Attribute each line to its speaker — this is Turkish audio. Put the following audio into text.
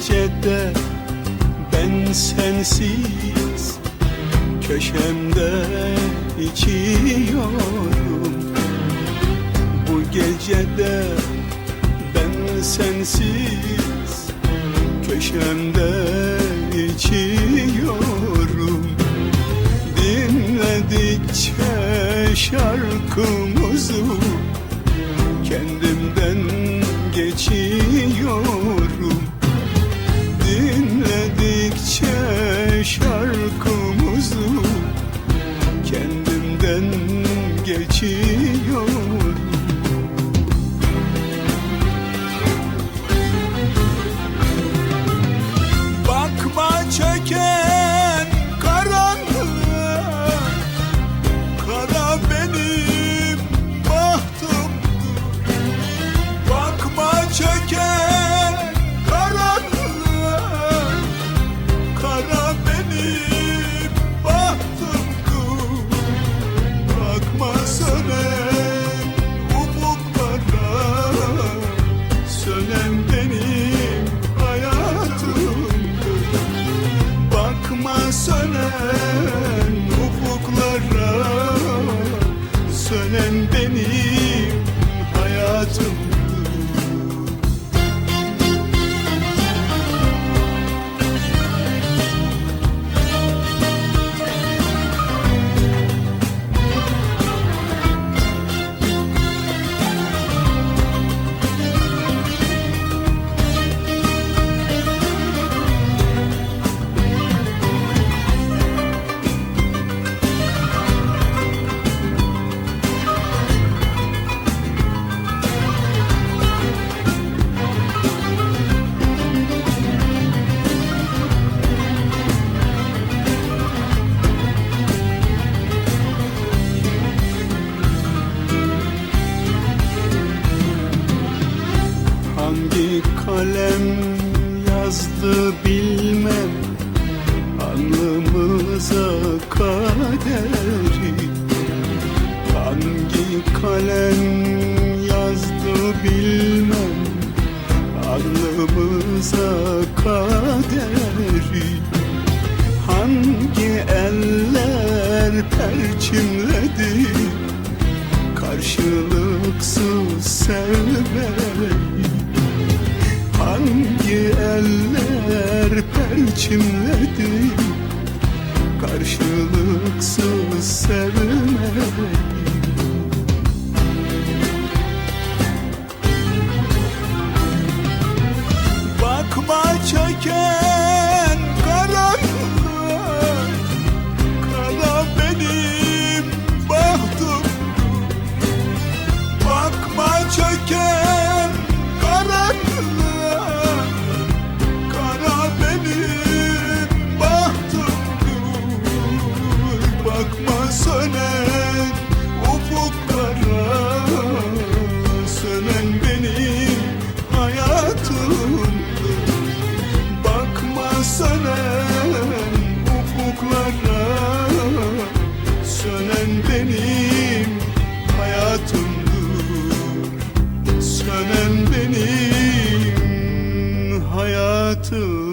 Speaker 1: gecede ben sensiz köşemde içiyorum. Bu gecede ben sensiz köşemde içiyorum. Dinledikçe şarkımızı kendimden geçiyorum için Sönen benim Kalem yazdı bilmem. Alnımıza kaderi. Hangi kalem yazdı bilmem. Alnımıza kaderi. Hangi eller perçimledi Karşılıksız sevmeyi perçimledi Karşılıksız sevmeyi Bakma çeken to